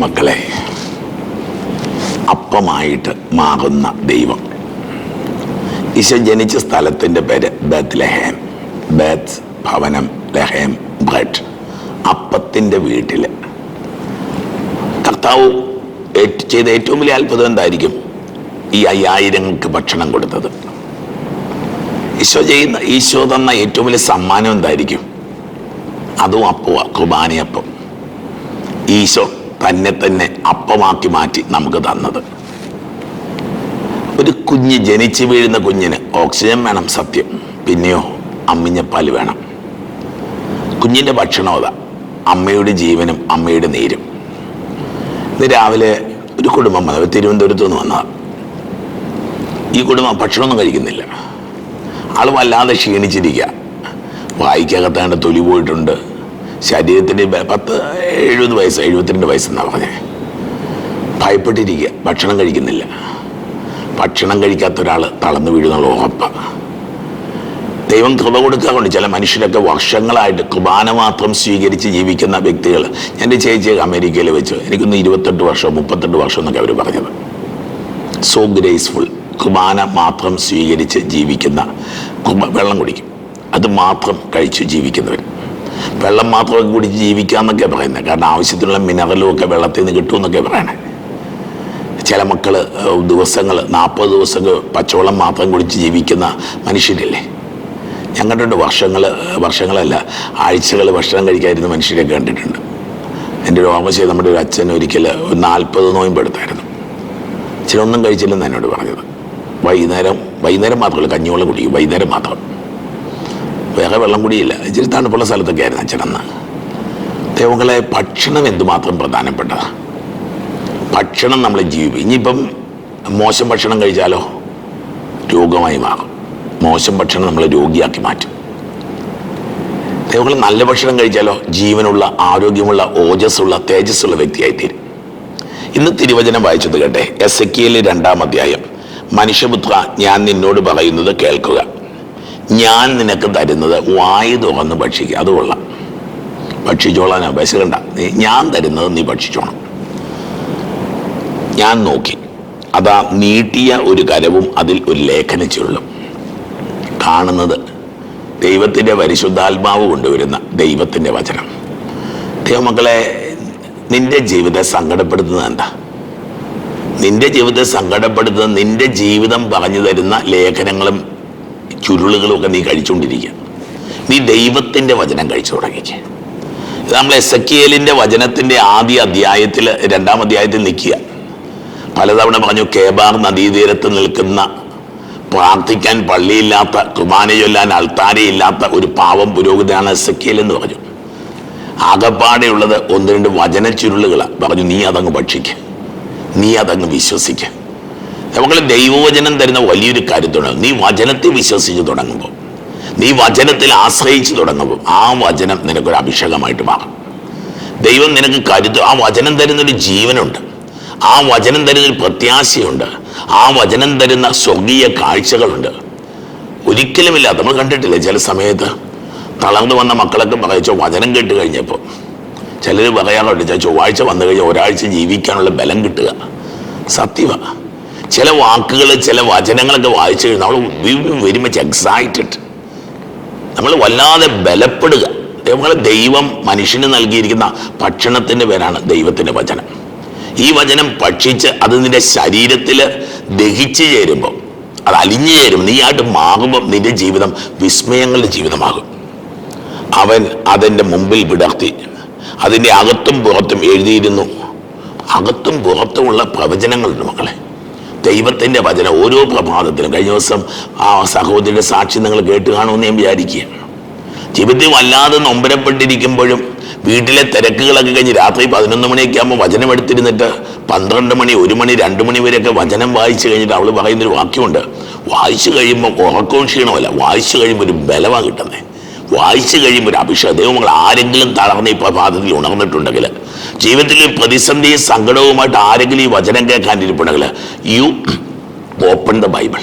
ദൈവമക്കളെ അപ്പമായിട്ട് മാറുന്ന ദൈവം. ഈശോ ജനിച്ച സ്ഥലത്തിന്റെ പേര് ബത്ത് ലഹേം ബത്ത് ഭവനം ലഹേം ബ്രഡ്. അപ്പത്തിന്റെ വീട്ടിൽ കർത്താവ് ചെയ്ത ഏറ്റവും വലിയ അത്ഭുതം എന്തായിരിക്കും? ഈ അയ്യായിരങ്ങൾക്ക് ഭക്ഷണം കൊടുത്തത്. ഈശോ ചെയ്യുന്ന ഈശോ തന്ന ഏറ്റവും വലിയ സമ്മാനം എന്തായിരിക്കും? അതും അപ്പുവ കുർബാനയപ്പം. ഈശോ തന്നെ തന്നെ അപ്പമാക്കി മാറ്റി നമുക്ക് തന്നത്. ഒരു കുഞ്ഞ് ജനിച്ചു വീഴുന്ന കുഞ്ഞിന് ഓക്സിജൻ വേണം സത്യം. പിന്നെയോ അമ്മിഞ്ഞപ്പാൽ വേണം. കുഞ്ഞിന്റെ ഭക്ഷണം അതാ. അമ്മയുടെ ജീവനും അമ്മയുടെ നീരും. ഇത് രാവിലെ ഒരു കുടുംബം വന്നത് തിരുവനന്തപുരത്ത് നിന്ന് വന്നതാണ് ഈ കുടുംബം ഭക്ഷണമൊന്നും കഴിക്കുന്നില്ല. ആൾ വല്ലാതെ ക്ഷീണിച്ചിരിക്കുക വായിക്കകത്താണ്ട് തൊലി പോയിട്ടുണ്ട്. ശരീരത്തിന്റെ പത്ത് എഴുപത് വയസ്സ് എഴുപത്തിരണ്ട് വയസ്സെന്നാണ് പറഞ്ഞത് ഭയപ്പെട്ടിരിക്കുക ഭക്ഷണം കഴിക്കുന്നില്ല. ഭക്ഷണം കഴിക്കാത്ത ഒരാൾ തളർന്നു വീഴുന്നുള്ള ഉറപ്പാണ് ദൈവം കൃപ കൊടുക്കാറുണ്ട്. ചില മനുഷ്യരൊക്കെ വർഷങ്ങളായിട്ട് കുർബാന മാത്രം സ്വീകരിച്ച് ജീവിക്കുന്ന വ്യക്തികൾ എന്റെ ചേച്ചി അമേരിക്കയിൽ വെച്ച്. എനിക്കൊന്ന് ഇരുപത്തെട്ട് വർഷം മുപ്പത്തെട്ട് വർഷം എന്നൊക്കെ അവർ പറഞ്ഞത്. സോ ഗ്രേസ്ഫുൾ കുർബാന മാത്രം സ്വീകരിച്ച് ജീവിക്കുന്ന വെള്ളം കുടിക്കും. അത് മാത്രം കഴിച്ച് ജീവിക്കുന്നവർ വെള്ളം മാത്രമൊക്കെ കുടിച്ച് ജീവിക്കാമെന്നൊക്കെ പറയുന്നത് കാരണം ആവശ്യത്തിനുള്ള മിനറലും ഒക്കെ വെള്ളത്തിൽ നിന്ന് കിട്ടുമെന്നൊക്കെ പറയണേ. ചില മക്കൾ ദിവസങ്ങൾ നാൽപ്പത് ദിവസങ്ങൾ പച്ചവെള്ളം മാത്രം കുടിച്ച് ജീവിക്കുന്ന മനുഷ്യരില്ലേ? ഞാൻ കണ്ടിട്ടുണ്ട് വർഷങ്ങൾ വർഷങ്ങളല്ല ആഴ്ചകൾ ഭക്ഷണം കഴിക്കാതിരുന്ന മനുഷ്യരെ കണ്ടിട്ടുണ്ട്. എന്റെ ഒരു ഓർമ്മ ചെയ്ത് നമ്മുടെ ഒരു അച്ഛൻ ഒരിക്കൽ ഒരു നാൽപ്പത് നോയമ്പ് എടുത്തായിരുന്നു. ചിലൊന്നും കഴിച്ചില്ലെന്ന് എന്നോട് പറഞ്ഞത്. വൈകുന്നേരം വൈകുന്നേരം മാത്രമല്ല കഞ്ഞിവെള്ളം കുടിക്കും വൈകുന്നേരം മാത്രം. വേറെ വെള്ളം കുടിയില്ല. ഇച്ചിരി തണുപ്പുള്ള സ്ഥലത്തൊക്കെ ആയിരുന്നു അച്ഛനെന്ന് ദൈവങ്ങളെ ഭക്ഷണം എന്തുമാത്രം പ്രധാനപ്പെട്ടതാണ് ഭക്ഷണം നമ്മൾ ജീവിക്കും ഇനിയിപ്പം മോശം ഭക്ഷണം കഴിച്ചാലോ? രോഗമായി മാറും. മോശം ഭക്ഷണം നമ്മളെ രോഗിയാക്കി മാറ്റും. ദൈവങ്ങൾ നല്ല ഭക്ഷണം കഴിച്ചാലോ? ജീവനുള്ള ആരോഗ്യമുള്ള ഓജസ്സുള്ള തേജസ്സുള്ള വ്യക്തിയായി തീരും ഇന്ന് തിരുവചനം വായിച്ചത് കേട്ടെ? എസ് എ രണ്ടാം അധ്യായം. മനുഷ്യപുത്ര ഞാൻ നിന്നോട് പറയുന്നത് കേൾക്കുക. ഞാൻ നിനക്ക് തരുന്നത് വായു തുറന്ന് ഭക്ഷിക്കുക. അത് കൊള്ളാം. ഭക്ഷിച്ചോളാൻ വിശകണ്ട ഞാൻ തരുന്നത് നീ ഭക്ഷിച്ചോണം. ഞാൻ നോക്കി. അതാ നീട്ടിയ ഒരു കരവും അതിൽ ഒരു ലേഖന ചുരുളും കാണുന്നത് ദൈവത്തിന്റെ പരിശുദ്ധാത്മാവ് കൊണ്ടുവരുന്ന ദൈവത്തിന്റെ വചനം. ദൈവമക്കളെ നിന്റെ ജീവിതം സങ്കടപ്പെടുത്തുന്നത് എന്താ? നിന്റെ ജീവിതത്തെ സങ്കടപ്പെടുത്തുന്ന നിന്റെ ജീവിതം പറഞ്ഞു തരുന്ന ലേഖനങ്ങളും ചുരുളുകളും ഒക്കെ നീ കഴിച്ചുകൊണ്ടിരിക്കുക നീ ദൈവത്തിന്റെ വചനം കഴിച്ചു തുടങ്ങിക്ക്. നമ്മൾ എസ് എക്കിയലിന്റെ വചനത്തിന്റെ ആദ്യ അധ്യായത്തിൽ രണ്ടാം അധ്യായത്തിൽ നിൽക്കുക. പലതവണ പറഞ്ഞു കേബാർ നദീതീരത്ത് നിൽക്കുന്ന പ്രാർത്ഥിക്കാൻ പള്ളിയില്ലാത്ത കുർബാന ചൊല്ലാൻ അൾത്താരയില്ലാത്ത ഒരു പാവം പുരോഹിതനാണ് എസക്കിയൽ എന്ന് പറഞ്ഞു. ആകപ്പാടെയുള്ളത് ഒന്ന് രണ്ട് വചന ചുരുളുകളാണ് പറഞ്ഞു നീ അതങ്ങ് ഭക്ഷിക്കുക നീ അതങ്ങ് വിശ്വസിക്ക്. നമ്മൾ ദൈവവചനം തരുന്ന വലിയൊരു കാര്യം തുടങ്ങും. നീ വചനത്തെ വിശ്വസിച്ച് തുടങ്ങുമ്പോൾ നീ വചനത്തിൽ ആശ്രയിച്ച് തുടങ്ങുമ്പോൾ ആ വചനം നിനക്കൊരു അഭിഷേകമായിട്ട് മാറും. ദൈവം നിനക്ക് കരുത്ത് ആ വചനം തരുന്നൊരു ജീവനുണ്ട്. ആ വചനം തരുന്നൊരു പ്രത്യാശയുണ്ട്. ആ വചനം തരുന്ന സ്വർഗീയ കാഴ്ചകളുണ്ട്. ഒരിക്കലുമില്ല നമ്മൾ കണ്ടിട്ടില്ല ചില സമയത്ത് തളർന്നു വന്ന മക്കളൊക്കെ പറയച്ചോ വചനം കേട്ട് കഴിഞ്ഞപ്പോൾ ചിലർ പറയാറുണ്ട് "ചാ, ചൊവ്വാഴ്ച വന്നു കഴിഞ്ഞാൽ ഒരാഴ്ച ജീവിക്കാനുള്ള ബലം കിട്ടുക. സത്യമാണ് ചില വാക്കുകൾ ചില വചനങ്ങളൊക്കെ വായിച്ചു നമ്മൾ വെരി മച്ച് എക്സൈറ്റഡ് നമ്മൾ വല്ലാതെ ബലപ്പെടുക. നമ്മളെ ദൈവം മനുഷ്യന് നൽകിയിരിക്കുന്ന ഭക്ഷണത്തിന്റെ പേരാണ് ദൈവത്തിന്റെ വചനം. ഈ വചനം ഭക്ഷിച്ച് അത് നിന്റെ ശരീരത്തിൽ ദഹിച്ചു ചേരുമ്പോൾ അത് അലിഞ്ഞു ചേരും നീ ആയിട്ട് മാറുമ്പോൾ നിന്റെ ജീവിതം വിസ്മയങ്ങളുടെ ജീവിതമാകും. അവൻ അതിന്റെ മുമ്പിൽ വിടർത്തി. അതിന്റെ അകത്തും പുറത്തും എഴുതിയിരുന്നു. അകത്തും പുറത്തുമുള്ള പ്രവചനങ്ങളുണ്ട് മക്കളെ. ദൈവത്തിന്റെ വചനം ഓരോ പ്രഭാതത്തിലും. കഴിഞ്ഞ ദിവസം ആ സഹോദരിയുടെ സാക്ഷി നിങ്ങൾ കേട്ട് കാണുമെന്ന് ഞാൻ വിചാരിക്കുക ജീവിതത്തിൽ വല്ലാതെ നൊമ്പരപ്പെട്ടിരിക്കുമ്പോഴും വീട്ടിലെ തിരക്കുകളൊക്കെ കഴിഞ്ഞ് രാത്രി പതിനൊന്ന് മണിയൊക്കെ ആകുമ്പോൾ വചനം എടുത്തിരുന്നിട്ട് പന്ത്രണ്ട് മണി ഒരു മണി രണ്ട് മണി വരെയൊക്കെ വചനം വായിച്ചു കഴിഞ്ഞിട്ട് അവൾ പറയുന്നൊരു വാക്യമുണ്ട്. വായിച്ചു കഴിയുമ്പോൾ ഉറക്കവും ക്ഷീണമല്ല വായിച്ചു കഴിയുമ്പോൾ ഒരു ബലമാണ് കിട്ടുന്നത് വായിച്ചു കഴിയുമ്പോൾ ഒരു അഭിഷേകം. ദൈവങ്ങൾ ആരെങ്കിലും തളർന്ന് ഈ പ്രഭാതത്തിൽ ഉണർന്നിട്ടുണ്ടെങ്കിൽ ജീവിതത്തിൽ ഈ പ്രതിസന്ധിയും സങ്കടവുമായിട്ട് ആരെങ്കിലും ഈ വചനം കേൾക്കാനിരിപ്പുണ്ടെങ്കിൽ യു ഓപ്പൺ ദ ബൈബിൾ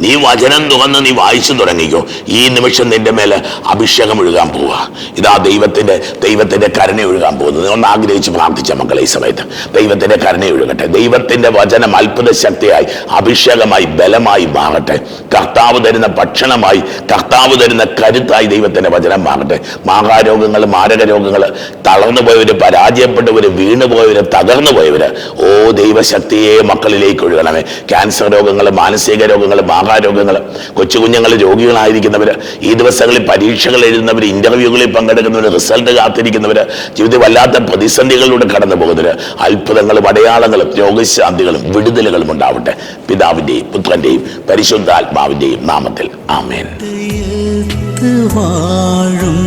നീ വചനം തുറന്ന് നീ വായിച്ചു തുടങ്ങിക്കോ. ഈ നിമിഷം നിന്റെ മേലെ അഭിഷേകം ഒഴുകാൻ പോവുക ഇതാ ദൈവത്തിന്റെ ദൈവത്തിന്റെ കരുണ ഒഴുകാൻ പോകുന്നത് ഒന്ന് ആഗ്രഹിച്ച് പ്രാർത്ഥിച്ച മക്കളെ ഈ സമയത്ത്. ദൈവത്തിന്റെ കരുണ ഒഴുകട്ടെ. ദൈവത്തിന്റെ വചനം അത്ഭുത ശക്തിയായി അഭിഷേകമായി ബലമായി മാറട്ടെ. കർത്താവ് തരുന്ന ഭക്ഷണമായി കർത്താവ് തരുന്ന കരുത്തായി ദൈവത്തിന്റെ വചനം മാറട്ടെ. മാഹാരോഗങ്ങൾ മാരക രോഗങ്ങൾ തളർന്നു പോയവര് പരാജയപ്പെട്ടവര് വീണുപോയവര് തകർന്നു പോയവര് ഓ ദൈവശക്തിയെ മക്കളിലേക്ക് ഒഴുകണമേ. ക്യാൻസർ രോഗങ്ങൾ മാനസിക രോഗങ്ങൾ മാഹാരോഗങ്ങൾ കൊച്ചു കുഞ്ഞുങ്ങൾ രോഗികളായിരിക്കുന്നവർ ഈ ദിവസങ്ങളിൽ പരീക്ഷകൾ എഴുതുന്നവർ ഇന്റർവ്യൂകളിൽ പങ്കെടുക്കുന്നവർ റിസൾട്ട് കാത്തിരിക്കുന്നവർ ജീവിതത്തിൽ വല്ലാത്ത പ്രതിസന്ധികളിലൂടെ കടന്നു പോകുന്നവർ അത്ഭുതങ്ങളും അടയാളങ്ങളും രോഗശാന്തികളും വിടുതലുകളും ഉണ്ടാവട്ടെ. പിതാവിന്റെയും പുത്രന്റെയും പരിശുദ്ധാത്മാവിന്റെയും നാമത്തിൽ. ആമേൻ. വാഴുന്ന